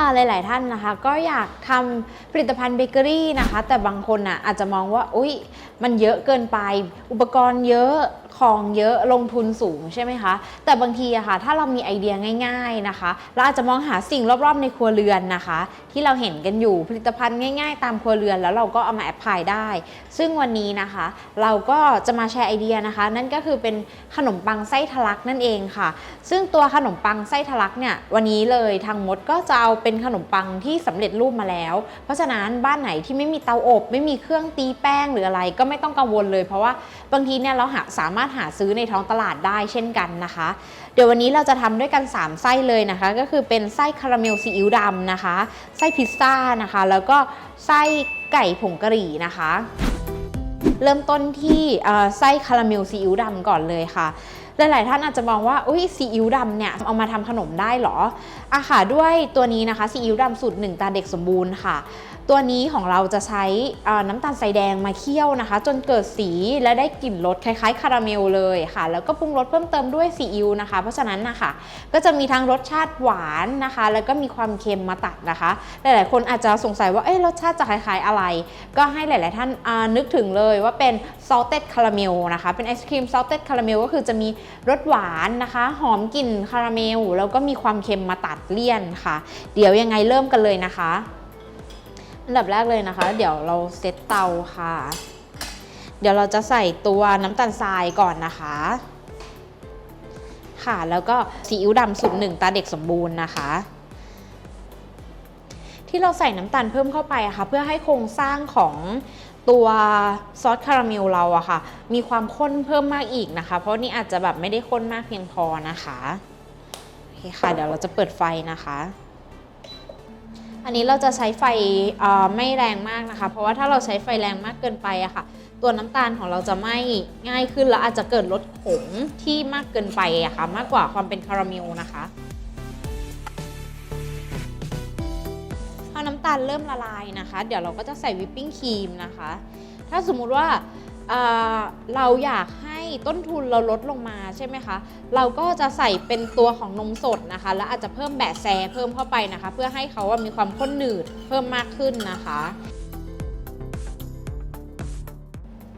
ค่ะหลาย ๆ ท่านนะคะ ก็อยากทำผลิตภัณฑ์เบเกอรี่นะคะ แต่บางคนอะอาจจะมองว่าอุ๊ย มันเยอะเกินไป อุปกรณ์เยอะ ของเยอะลงทุนสูงใช่ไหมคะ แต่บางทีอะค่ะถ้าเรามีไอเดียง่าย ๆนะคะ เราอาจจะมองหาสิ่งรอบๆในครัวเรือนนะคะ ที่เราเห็นกันอยู่ผลิตภัณฑ์ง่าย ๆ ตามครัวเรือนแล้วเราก็เอามาแอพพลายได้ ซึ่งวันนี้นะคะ เราก็จะมาแชร์ไอเดียนะคะ นั่นก็คือเป็นขนมปังไส้ทะลักนั่นเองค่ะ ซึ่งตัวขนมปังไส้ทะลักเนี่ยวันนี้เลยทางมดก็จะเอาเป็นขนมปังที่สำเร็จรูปมาแล้ว เพราะฉะนั้นบ้านไหนที่ไม่มีเตาอบ ไม่มีเครื่องตีแป้งหรืออะไร ก็ไม่ต้องกังวลเลย เพราะว่าบางทีเนี่ยเราหาสามารถหาซื้อในท้องตลาดได้เช่นกันนะคะ เดี๋ยววันนี้เราจะทำด้วยกัน 3 ไส้เลยนะคะ ก็คือเป็นไส้คาราเมลซีอิ๊วดำนะคะ ไส้พิซซ่านะคะ แล้วก็ไส้ไก่ผงกะหรี่นะคะ เริ่มต้นที่ไส้คาราเมลซีอิ๊วดำก่อนเลยค่ะ หลาย ๆ ท่านอาจจะมองว่าอุ้ยซีอิ๊วดำเนี่ยเอามาทำขนมได้เหรออะค่ะด้วยตัวนี้นะคะซีอิ๊วดำสูตรหนึ่งตาเด็กสมบูรณ์ค่ะ ตัวนี้ของเราจะใช้น้ำตาลทรายแดงมาเคี่ยวนะคะ จนเกิดสีและได้กลิ่นรสคล้าย ๆ คาราเมลเลยค่ะ แล้วก็ปรุงรสเพิ่มเติมด้วยซีอิ๊วนะคะ เพราะฉะนั้นนะคะก็จะมีทั้งรสชาติหวานนะคะ แล้วก็มีความเค็มมาตัดนะคะ หลาย ๆ คนอาจจะสงสัยว่าเอ๊ะรสชาติจะคล้าย ๆ อะไร ก็ให้หลาย ๆ ท่านอ่านึกถึงเลยว่าเป็น salted caramel นะคะ เป็นไอศครีม salted caramel ก็คือจะมีรสหวานนะคะ หอมกลิ่นคาราเมล แล้วก็มีความเค็มมาตัดเลี่ยนค่ะ เดี๋ยวยังไงเริ่มกันเลยนะคะอันดับแรกเลยนะคะ เดี๋ยวเราเซตเตาค่ะ เดี๋ยวเราจะใส่ตัวน้ำตาลทรายก่อนนะคะ ค่ะแล้วก็ซีอิ๊วดำสูตรหนึ่งตาเด็กสมบูรณ์นะคะที่เราใส่น้ำตาลเพิ่มเข้าไปอะค่ะ เพื่อให้โครงสร้างของ ตัวซอสคาราเมลเราอะค่ะ มีความข้นเพิ่มมากอีกนะคะ เพราะนี่อาจจะแบบไม่ได้ข้นมากเพียงพอนะคะโอเคค่ะเดี๋ยวเราจะเปิดไฟนะคะ อันนี้เราจะใช้ไฟอ่อไม่แรงมากนะคะ เพราะว่าถ้าเราใช้ไฟแรงมากเกินไปอะค่ะ ตัวน้ำตาลของเราจะไม่ง่ายขึ้นแล้วอาจจะเกิดรสขมที่มากเกินไปอะค่ะ มากกว่าความเป็นคาราเมลนะคะ อน้ำตาลเริ่มละลายนะคะ เดี๋ยวเราก็จะใส่วิปปิ้งครีมนะคะ ถ้าสมมุติว่าเเราอยากให้ต้นทุนเราลดลงมาใช่ไหมคะ เราก็จะใส่เป็นตัวของนมสดนะคะ แล้วอาจจะเพิ่มแบะแซเพิ่มเข้าไปนะคะ เพื่อให้เขาว่ามีความข้นหนืดเพิ่มมากขึ้นนะคะ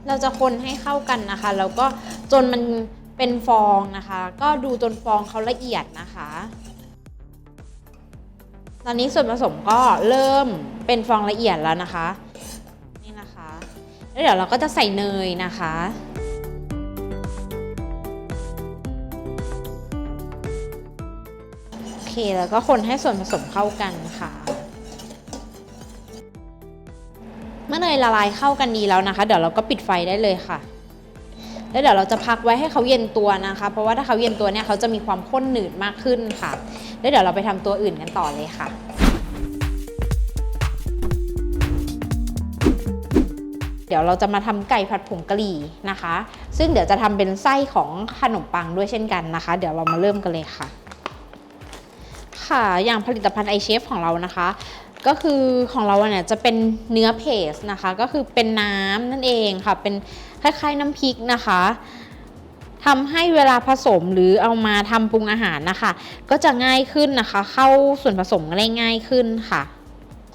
เราจะคนให้เข้ากันนะคะ แล้วก็จนมันเป็นฟองนะคะ ก็ดูจนฟองเขาละเอียดนะคะ ตอนนี้ส่วนผสมก็เริ่มเป็นฟองละเอียดแล้วนะคะ นี่นะคะ แล้วเดี๋ยวเราก็จะใส่เนยนะคะโอเคแล้วก็คนให้ส่วนผสมเข้ากันค่ะ เมื่อเนยละลายเข้ากันดีแล้วนะคะ เดี๋ยวเราก็ปิดไฟได้เลยค่ะ แล้วเดี๋ยวเราจะพักไว้ให้เขาเย็นตัวนะคะ เพราะว่าถ้าเขาเย็นตัวเนี่ยเขาจะมีความข้นหนืดมากขึ้นค่ะ แล้วเดี๋ยวเราไปทำตัวอื่นกันต่อเลยค่ะ เดี๋ยวเราจะมาทำไก่ผัดผงกะหรี่นะคะ ซึ่งเดี๋ยวจะทำเป็นไส้ของขนมปังด้วยเช่นกันนะคะ เดี๋ยวเรามาเริ่มกันเลยค่ะ ค่ะอย่างผลิตภัณฑ์ไอเชฟของเรานะคะก็คือของเราเนี่ยจะเป็นเนื้อเพสนะคะ ก็คือเป็นน้ำนั่นเองค่ะ เป็นคล้ายๆน้ำพริกนะคะ ทำให้เวลาผสมหรือเอามาทำปรุงอาหารนะคะ ก็จะง่ายขึ้นนะคะ เข้าส่วนผสมได้ง่ายขึ้นค่ะ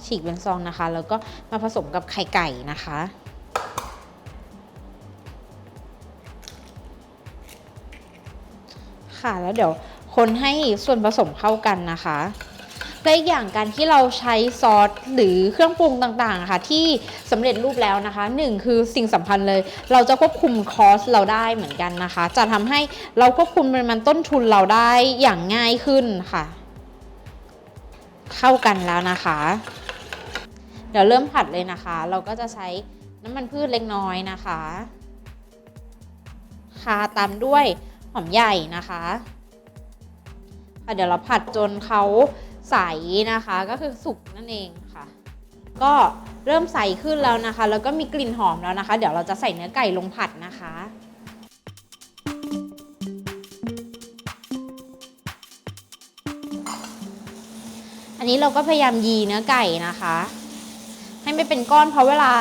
ฉีกเป็นซองนะคะ แล้วก็มาผสมกับไข่ไก่นะคะค่ะแล้วเดี๋ยวคนให้ส่วนผสมเข้ากันนะคะ และอีกอย่างการที่เราใช้ซอสหรือเครื่องปรุงต่างๆค่ะที่สำเร็จรูปแล้วนะคะหนึ่งคือสิ่งสำคัญเลย เราจะควบคุมคอสเราได้เหมือนกันนะคะ จะทำให้เราควบคุมปริมาณต้นทุนเราได้อย่างง่ายขึ้นค่ะ เข้ากันแล้วนะคะ เดี๋ยวเริ่มผัดเลยนะคะ เราก็จะใช้น้ำมันพืชเล็กน้อยนะคะ ค่ะตามด้วยหอมใหญ่นะคะคะเดี๋ยวเราผัดจนเขา ใสนะคะก็คือสุกนั่นเองค่ะ ก็เริ่มใสขึ้นแล้วนะคะ แล้วก็มีกลิ่นหอมแล้วนะคะ เดี๋ยวเราจะใส่เนื้อไก่ลงผัดนะคะอันนี้เราก็พยายามยีเนื้อไก่นะคะ ให้ไม่เป็นก้อนเพราะเวลา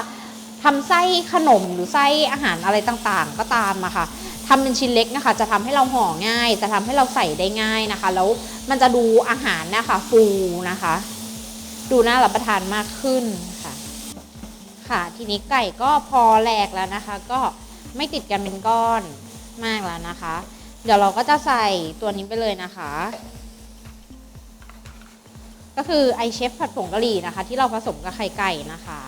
ทำไส้ขนมหรือไส้อาหารอะไรต่างๆ ก็ตามอะค่ะทำเป็นชิ้นเล็กนะคะ จะทำให้เราห่อง่าย จะทำให้เราใส่ได้ง่ายนะคะ แล้ว มันจะดูอาหารนะคะฟูนะคะ ดูน่ารับประทานมากขึ้นค่ะ ค่ะ ทีนี้ไก่ก็พอแหลกแล้วนะคะ ก็ไม่ติดกันเป็นก้อนมากแล้วนะคะ เดี๋ยวเราก็จะใส่ตัวนี้ไปเลยนะคะ ก็คือไอเชฟผัดผงกะหรี่นะคะ ที่เราผสมกับไข่ไก่นะคะ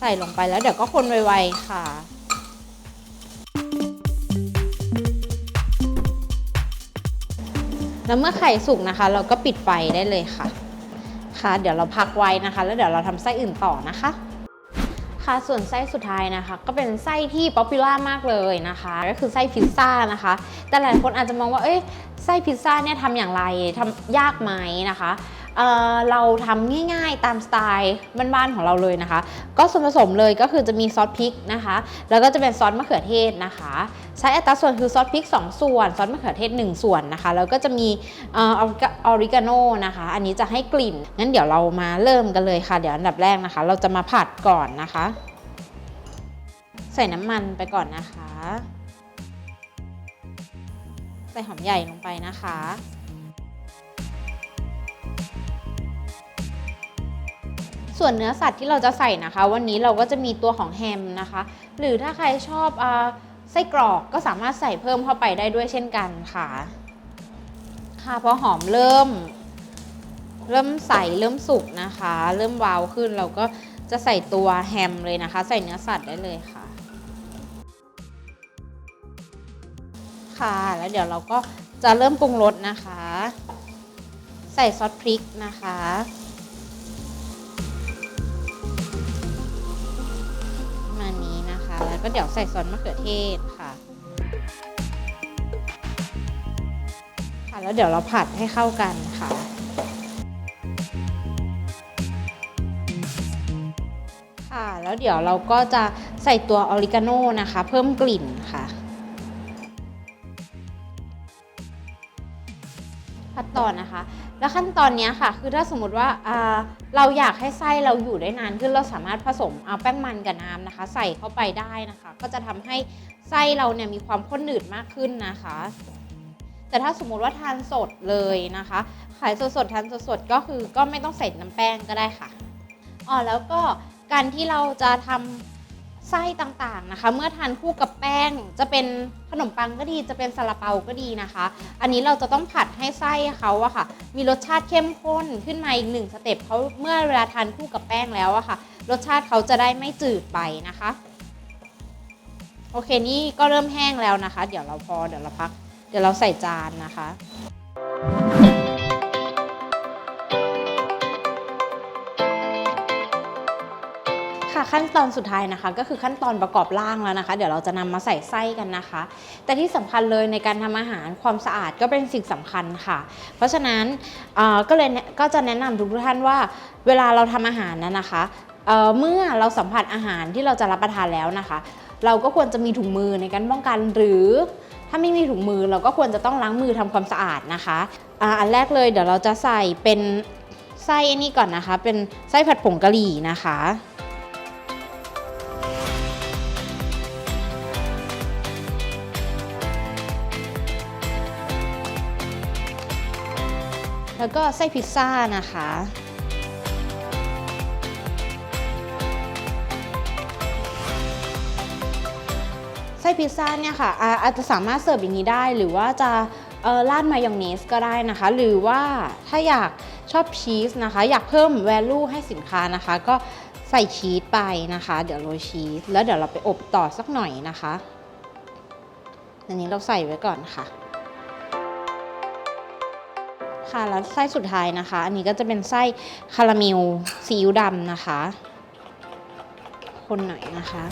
ใส่ลงไปแล้วเดี๋ยวก็คนไวๆค่ะ แล้วเมื่อไข่สุกนะคะ เราก็ปิดไฟได้เลยค่ะ ค่ะ เดี๋ยวเราพักไว้นะคะ แล้วเดี๋ยวเราทำไส้อื่นต่อนะคะ ค่ะส่วนไส้สุดท้ายนะคะ ก็เป็นไส้ที่ป๊อปปูล่ามากเลยนะคะ ก็คือไส้พิซซ่านะคะ แต่หลายคนอาจจะมองว่าเอ้ยไส้พิซซ่าเนี่ยทำอย่างไรทำยากไหมนะคะเออเราทำง่ายๆตามสไตล์บ้านๆของเราเลยนะคะ ก็ส่วนผสมเลยก็คือจะมีซอสพริกนะคะ แล้วก็จะเป็นซอสมะเขือเทศนะคะ ใช้อัตราส่วนคือซอสพริก 2 ส่วน ซอสมะเขือเทศ 1 ส่วนนะคะ แล้วก็จะมีเออออริกาโนนะคะ อันนี้จะให้กลิ่น งั้นเดี๋ยวเรามาเริ่มกันเลยค่ะ เดี๋ยวอันดับแรกนะคะ เราจะมาผัดก่อนนะคะ ใส่น้ำมันไปก่อนนะคะ ใส่หอมใหญ่ลงไปนะคะส่วนเนื้อสัตว์ที่เราจะใส่นะคะ วันนี้เราก็จะมีตัวของแฮมนะคะ หรือถ้าใครชอบอ ไส้กรอกก็สามารถใส่เพิ่มเข้าไปได้ด้วยเช่นกันค่ะ ค่ะพอหอมเริ่ม เริ่มใสเริ่มสุกนะคะ เริ่มวาวขึ้นเราก็จะใส่ตัวแฮมเลยนะคะ ใส่เนื้อสัตว์ได้เลยค่ะ ค่ะแล้วเดี๋ยวเราก็จะเริ่มปรุงรสนะคะ ใส่ซอสพริกนะคะประ ก็เดี๋ยวใส่ซอสมะเขือเทศค่ะ ค่ะแล้วเดี๋ยวเราผัดให้เข้ากันค่ะ ค่ะ แล้วเดี๋ยวเราก็จะใส่ตัวออริกาโนนะคะ เพิ่มกลิ่นค่ะผัดต่อนะคะ แล้วขั้นตอนนี้ค่ะ คือถ้าสมมติว่าเราอยากให้ไส้เราอยู่ได้นานขึ้นเราสามารถผสมเอาแป้งมันกับน้ำนะคะ ใส่เข้าไปได้นะคะ ก็จะทำให้ไส้เราเนี่ยมีความข้นหนืดมากขึ้นนะคะ แต่ถ้าสมมติว่าทานสดเลยนะคะ ขายสดๆทานสดๆก็คือก็ไม่ต้องใส่น้ำแป้งก็ได้ค่ะอ๋อแล้วก็การที่เราจะทำ ไส้ต่างๆนะคะ เมื่อทานคู่กับแป้งจะเป็นขนมปังก็ดีจะเป็นซาลาเปาก็ดีนะคะ อันนี้เราจะต้องผัดให้ไส้เขาอะค่ะ มีรสชาติเข้มข้นขึ้นมาอีกหนึ่งสเต็ปเขาเมื่อเวลาทานคู่กับแป้งแล้วอะค่ะ รสชาติเขาจะได้ไม่จืดไปนะคะ โอเคนี่ก็เริ่มแห้งแล้วนะคะ เดี๋ยวเราพอเดี๋ยวเราพัก เดี๋ยวเราใส่จานนะคะ ขั้นตอนสุดท้ายนะคะ ก็คือขั้นตอนประกอบร่างแล้วนะคะ เดี๋ยวเราจะนำมาใส่ไส้กันนะคะ แต่ที่สำคัญเลยในการทำอาหารความสะอาดก็เป็นสิ่งสำคัญค่ะ เพราะฉะนั้นก็เลยก็จะแนะนำทุกท่านว่า เวลาเราทำอาหารนั้นนะคะเเมื่อเราสัมผัสอาหารที่เราจะรับประทานแล้วนะคะ เราก็ควรจะมีถุงมือในการป้องกันหรือถ้าไม่มีถุงมือเราก็ควรจะต้องล้างมือทำความสะอาดนะคะอ,อันแรกเลยเดี๋ยวเราจะใส่เป็นไส้อันนี้ก่อนนะคะ เป็นไส้ผัดผงกะหรี่นะคะ แล้วก็ไส้พิซซ่านะคะไส้พิซซ่าเนี่ยค่ะอาจจะสามารถเสิร์ฟอย่างนี้ได้ หรือว่าจะอ่อราดมายองเนสก็ได้นะคะ หรือว่าถ้าอยากชอบชีสนะคะ อยากเพิ่ม value ให้สินค้านะคะ ก็ใส่ชีสไปนะคะ เดี๋ยวโรยชีสแล้วเดี๋ยวเราไปอบต่อสักหน่อยนะคะ อันนี้เราใส่ไว้ก่อนค่ะ ค่ะแล้วไส้สุดท้ายนะคะ อันนี้ก็จะเป็นไส้คาราเมลซีอิ๊วดำนะคะ คนหน่อยนะคะ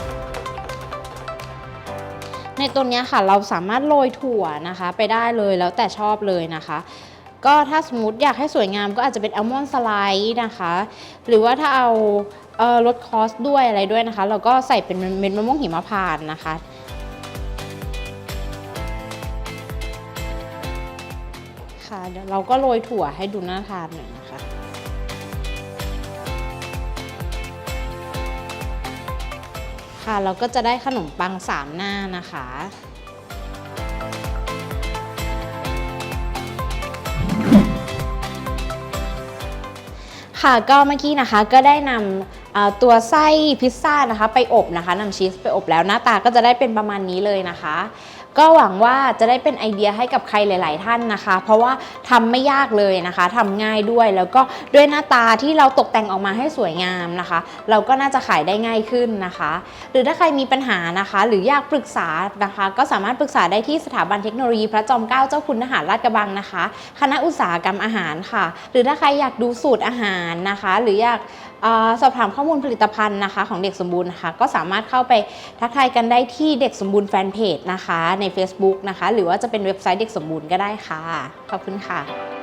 ในตัวเนี้ยค่ะเราสามารถโรยถั่วนะคะ ไปได้เลยแล้วแต่ชอบเลยนะคะก็ถ้าสมมติอยากให้สวยงามก็อาจจะเป็นอัลมอนด์สไลด์นะคะ หรือว่าถ้าเอาเอ่อลดคอสด้วยอะไรด้วยนะคะ เราก็ใส่เป็นเม็ดมะม่วงหิมพานต์นะคะ เดี๋ยวเราก็โรยถั่วให้ดูน่าทานหน่อยนะคะ ค่ะเราก็จะได้ขนมปังสามหน้านะคะค่ะก็เมื่อกี้นะคะก็ได้นำตัวไส้พิซซ่านะคะ ไปอบนะคะนำชีสไปอบแล้วหน้าตาก็จะได้เป็นประมาณนี้เลยนะคะ ก็หวังว่าจะได้เป็นไอเดียให้กับใครหลาย ๆ ท่านนะคะ เพราะว่าทำไม่ยากเลยนะคะทำง่ายด้วยแล้วก็ด้วยหน้าตาที่เราตกแต่งออกมาให้สวยงามนะคะ เราก็น่าจะขายได้ง่ายขึ้นนะคะ หรือถ้าใครมีปัญหานะคะ หรืออยากปรึกษานะคะ ก็สามารถปรึกษาได้ที่สถาบันเทคโนโลยีพระจอมเกล้าเจ้าคุณทหารราชกระบังนะคะ คณะอุตสาหกรรมอาหารค่ะ หรือถ้าใครอยากดูสูตรอาหารนะคะ หรืออยากสอบถามข้อมูลผลิตภัณฑ์นะคะ ของเด็กสมบูรณ์นะคะก็สามารถเข้าไปทักทายกันได้ที่เด็กสมบูรณ์แฟนเพจนะคะใน Facebook นะคะ หรือว่าจะเป็นเว็บไซต์เด็กสมบูรณ์ก็ได้ค่ะ ขอบคุณค่ะ